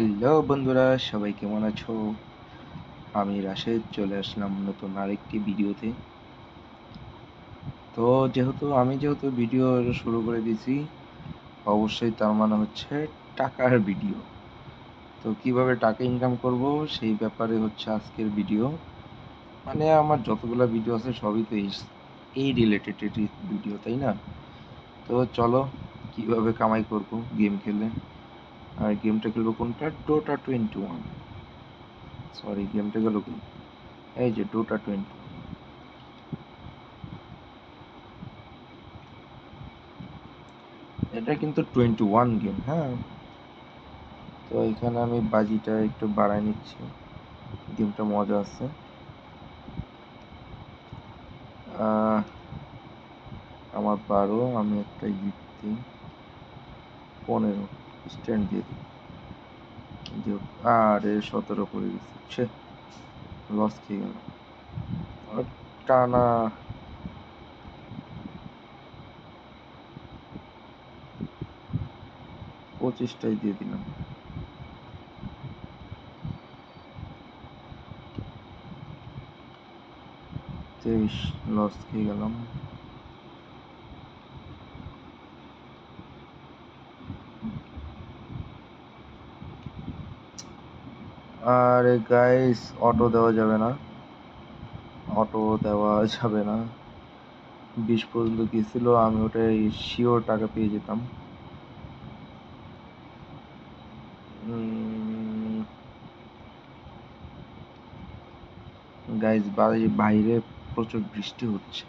Hello বন্ধুরা, সবাই কেমন আছো? আমি রাশেদ, চলে আসলাম নতুন আরেকটি ভিডিওতে। তো যেহেতু, আমি যেহেতু ভিডিও শুরু করে দিয়েছি, অবশ্যই তার মানে হচ্ছে টাকার ভিডিও। তো কীভাবে টাকা ইনকাম করব, সেই ব্যাপারে হচ্ছে আজকের ভিডিও। মানে আমার যতগুলো ভিডিও আছে, সবই তো এই রিলেটেড ভিডিও, তাই না? তো চলো, কীভাবে কামাই করব, গেম খেলে? আর গেমটা খেলব কোনটা? ডোটা টোয়েন্টি ওয়ান সরি গেমটা গেল কি? এই যে ডোটা টোয়েন্টি এটা কিন্তু টোয়েন্টি ওয়ান গেম হ্যাঁ? তো এখানে আমি বাজিটা একটু বাড়াই নিচ্ছি। গেমটা মজা আছে। আমার বারো, আমি একটা দিই পনেরো। স্ট্যান্ড দিয়ে দিই। আরে সতেরো পড়ে গেছে। লস খেয়ে গেল টানা পঁচিশটাই দিয়ে দিলাম। তেইশ লস খেয়ে গেলাম। আরে গাইস অটো দেওয়া যাবে না। অটো দেওয়া যাবে না। বিশ পর্যন্ত গেছিল, আমি ওটাই শিওর টাকা পেয়ে যেতাম। গাইজ বাইরে প্রচুর বৃষ্টি হচ্ছে।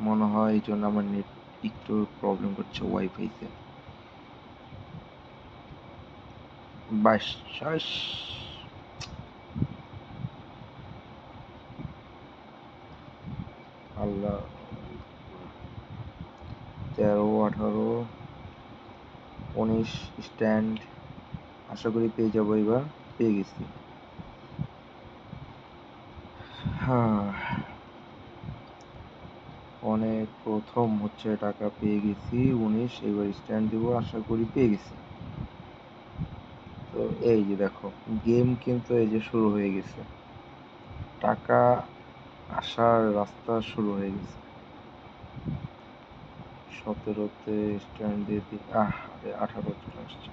মনে হয় এই জন্য আমার নেট একটু প্রবলেম করছে ওয়াইফাইতে বাইশ আল্লাহ। তেরো, আঠারো। উনিশ, স্ট্যান্ড। আশা করি পেয়ে যাব এবার, পেয়ে গেছি। হ্যাঁ। অনেক প্রথম হচ্ছে টাকা পেয়ে গেছি, উনিশ, এবার স্ট্যান্ড দেবো, আশা করি পেয়ে গেছি। তো এই যে দেখো গেম কিন্তু এই যে শুরু হয়ে গেছে। টাকা আসার রাস্তা শুরু হয়ে গেছে। সতেরোতে স্ট্যান্ড দিয়ে আহ আঠারো চলে আসছে।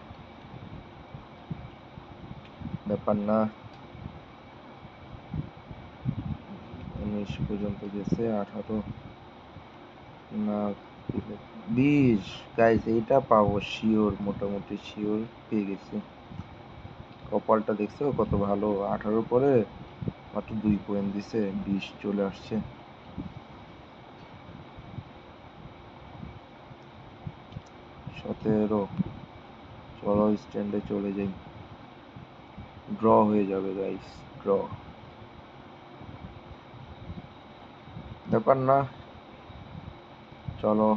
ব্যাপার না। উনিশ পর্যন্ত গেছে, আঠারো না বিশ। গাইস এইটা পাবো শিওর মোটামুটি শিওর পেয়ে গেছি। কপালটা দেখছ? কত ভালো? আঠারো পরে মাত্র দুই পয়েন্ট দিছে, বিশ চলে আসছে। সতেরো। চলো স্ট্যান্ডে চলে যাই। ড্র হয়ে যাবে গাইস ড্র ব্যাপার না। চলো।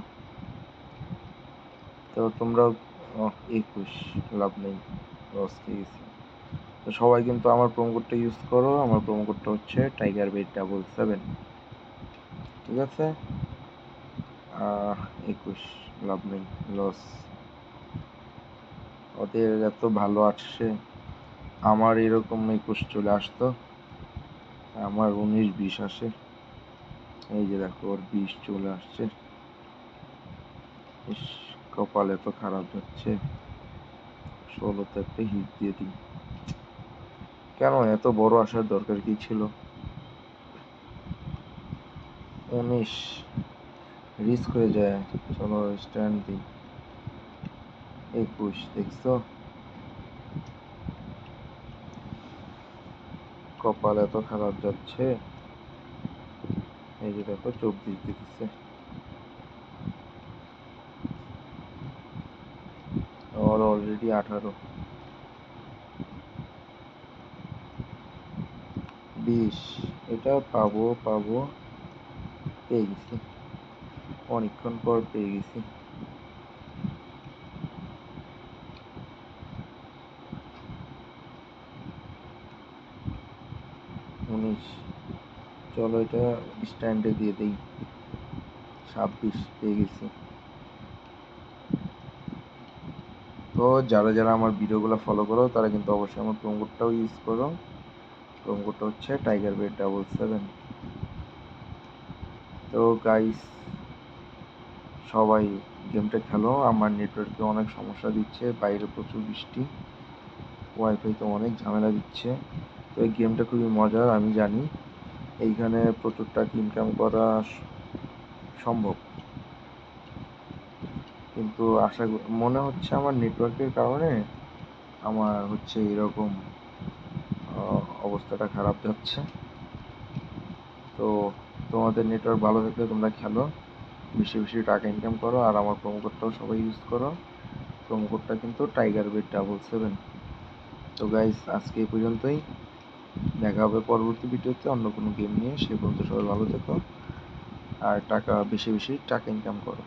তো তোমরা একুশ, লাভ নেই লস খেয়ে তো সবাই কিন্তু আমার প্রোমো কোডটা ইউজ করো। আমার প্রোমো কোডটা হচ্ছে টাইগার বেড ডাবল সেভেন ঠিক আছে? একুশ লাভ নেই লস ওদের এত ভালো আসছে। আমার এরকম একুশ চলে আসতো। আমার উনিশ, বিশ আসে। এই যে দেখো, ওর বিষ চলে আসছে। ইস, কপাল এত খারাপ যাচ্ছে। ষোলোতে একটা হিট দিয়ে দিই। কেন এত বড় আসার দরকার কি ছিল? উনিশ। রিস্ক হয়ে যায়। চলো, স্ট্যান্ড দিই। একুশ, দেখছ? কপাল এত খারাপ যাচ্ছে। এই যে দেখো, চব্বিশ দিতেছে। অলরেডি আঠারো। বিশ এটা পাবো পাবো। পেয়ে গেছি। অনেকক্ষণ পর পেয়ে গেছি। উনিশ। চলো এটা স্ট্যান্ডে দিয়ে দিই। ছাব্বিশ, পেয়ে গেছি। তো যারা যারা আমার ভিডিওগুলো ফলো করো, তারা কিন্তু অবশ্যই আমার প্রোমো কোডটাও ইউজ করো। প্রোমো কোডটা হচ্ছে টাইগার বেড ডাবল সেভেন তো গাইস সবাই গেমটা খেলো, আমার নেটওয়ার্কে অনেক সমস্যা দিচ্ছে, বাইরে প্রচুর বৃষ্টি ওয়াইফাই তো অনেক ঝামেলা দিচ্ছে। তো এই গেমটা খুবই মজার, আমি জানি। এইখানে প্রচুর টাকা ইনকাম করা সম্ভব। কিন্তু আশা মনে হচ্ছে আমার নেটওয়ার্কের কারণে আমার হচ্ছে এরকম অবস্থাটা খারাপ যাচ্ছে। তো তোমাদের নেটওয়ার্ক ভালো থাকলে তোমরা খেলো। বেশি বেশি টাকা ইনকাম করো আর আমার প্রোমো কোডটাও সবাই ইউজ করো। প্রোমো কোডটা কিন্তু টাইগার বেড ডাবল সেভেন তো গাইস আজকে এই পর্যন্তই। দেখা হবে পরবর্তী ভিডিওতে অন্য কোনো গেম নিয়ে। সে পর্যন্ত সবাই ভালো থেকো। আর টাকা, বেশি বেশি টাকা ইনকাম করো।